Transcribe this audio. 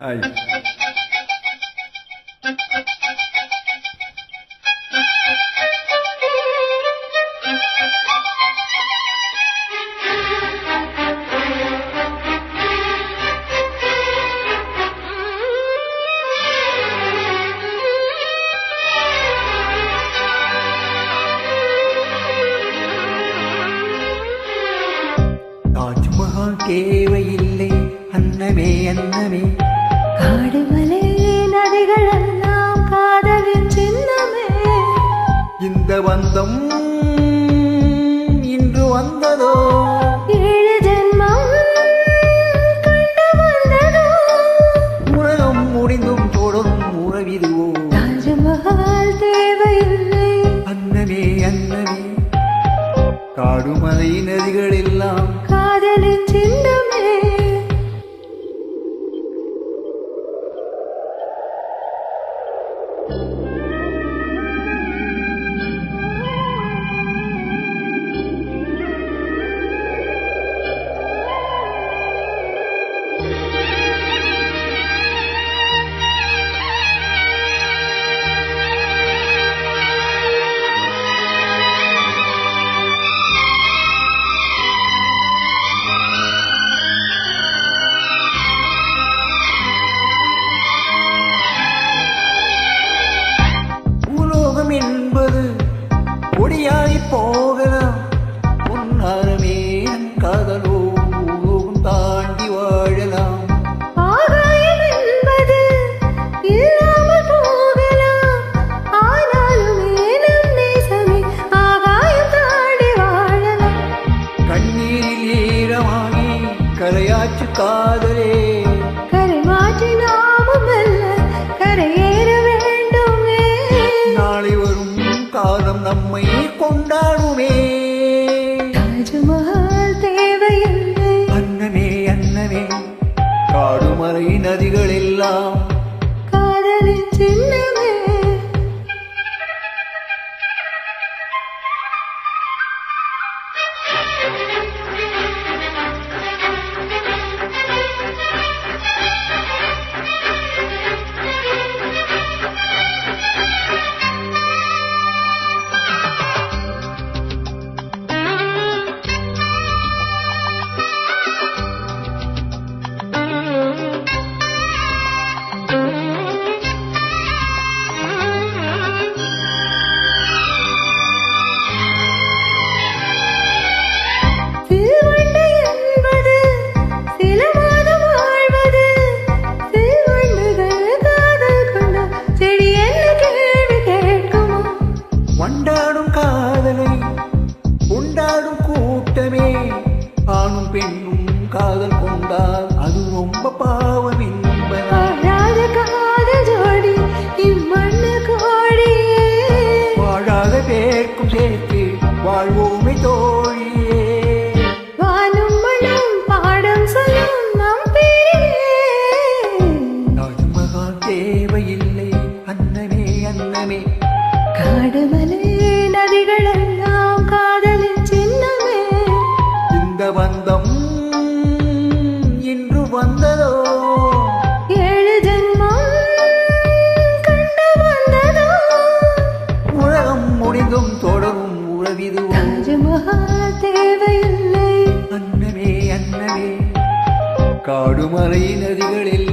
Aí. Taj Mahal தேவையில்லை அன்னமே அன்னமே பந்தம் இன்று வந்ததோ? உலகம் முடிந்தும் தொடரும் உறவிதுவோ தாஜ்மஹால் தேவையில்லை. அன்னமே அன்னமே. காடுமலை நதிகள் எல்லாம் காதலின் சின்னமே ஆகாயம் தாண்டி வாழலாம். கண்ணீரில் ஈரமாகி கரையாற்று காதலே நம்மை கொண்டாடுமே. மறை நதிகள் எல்லாம் காதல் கொண்டால் அது ரொம்ப பாவம் வாழாத காத ஜோடி இம்மண்ணு கோடி. வாழாத பேர்க்கும் சேர்த்து வாழ்வோமே தோழியே. வானும் மனம் பாடம் சொல்லும் நம் தாஜ்மகால் தேவையில்லை அன்னமே அன்னமே காடுமலே நதிகள் எல்லாம் காதலின் சின்னமே. இந்த பந்தம் வந்ததோ? ஏழு ஜென்மம் கண்டு வந்ததோ? உலகம் முடிந்தும் தொடரும் உழவிது தேவையில்லை. அன்னமே அன்னமே காடுமலை நதிகளில்